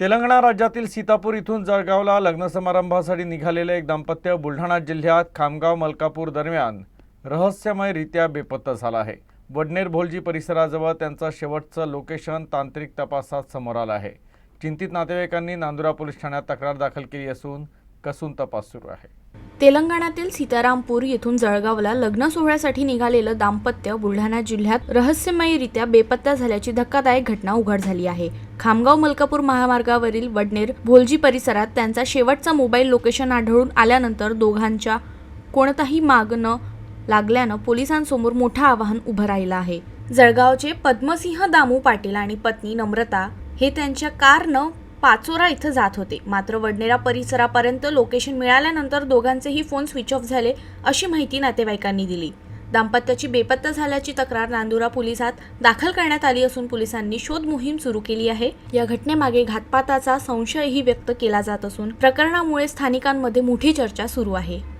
तेलंगणा राज्यातील सीतापूर इथून जळगावला लग्न समारंभासाठी निघालेले एक दाम्पत्य बुलढाणा जिल्ह्यात खामगाव मलकापूर दरम्यान रहस्यमयरित्या बेपत्ता झाला आहे. वडनेर भोलजी परिसराजवळ त्यांचं शेवटचं लोकेशन तांत्रिक तपासात समोर आलं आहे. चिंतित नातेवाईकांनी नांदुरा पोलीस ठाण्यात तक्रार दाखल केली असून कसून तपास सुरू आहे. तेलंगणातील सीतारामपूर येथून जळगावला लग्न सोहळ्यासाठी निघालेलं दाम्पत्य बुलढाणा जिल्ह्यात रहस्यमयरित्या बेपत्ता झाल्याची धक्कादायक घटना उघड झाली आहे. खामगाव मलकापूर महामार्गावरील वडनेर भोलजी परिसरात त्यांचा शेवटचा मोबाईल लोकेशन आढळून आल्यानंतर दोघांच्या कोणताही माग न लागल्यानं पोलिसांसमोर मोठं आव्हान उभं राहिलं आहे. जळगावचे पद्मसिंह दामू पाटील आणि पत्नी नम्रता हे त्यांच्या कारनं पाचोरा इथं जात होते. मात्र वडनेरा परिसरापर्यंत लोकेशन मिळाल्यानंतर दोघांचेही फोन स्विच ऑफ झाले अशी माहिती नातेवाईकांनी दिली. दाम्पत्याची बेपत्ता झाल्याची तक्रार नांदुरा पोलिसात दाखल करण्यात आली असून पोलिसांनी शोध मोहीम सुरू केली आहे. या घटनेमागे घातपाताचा संशयही व्यक्त केला जात असून प्रकरणामुळे स्थानिकांमध्ये मोठी चर्चा सुरू आहे.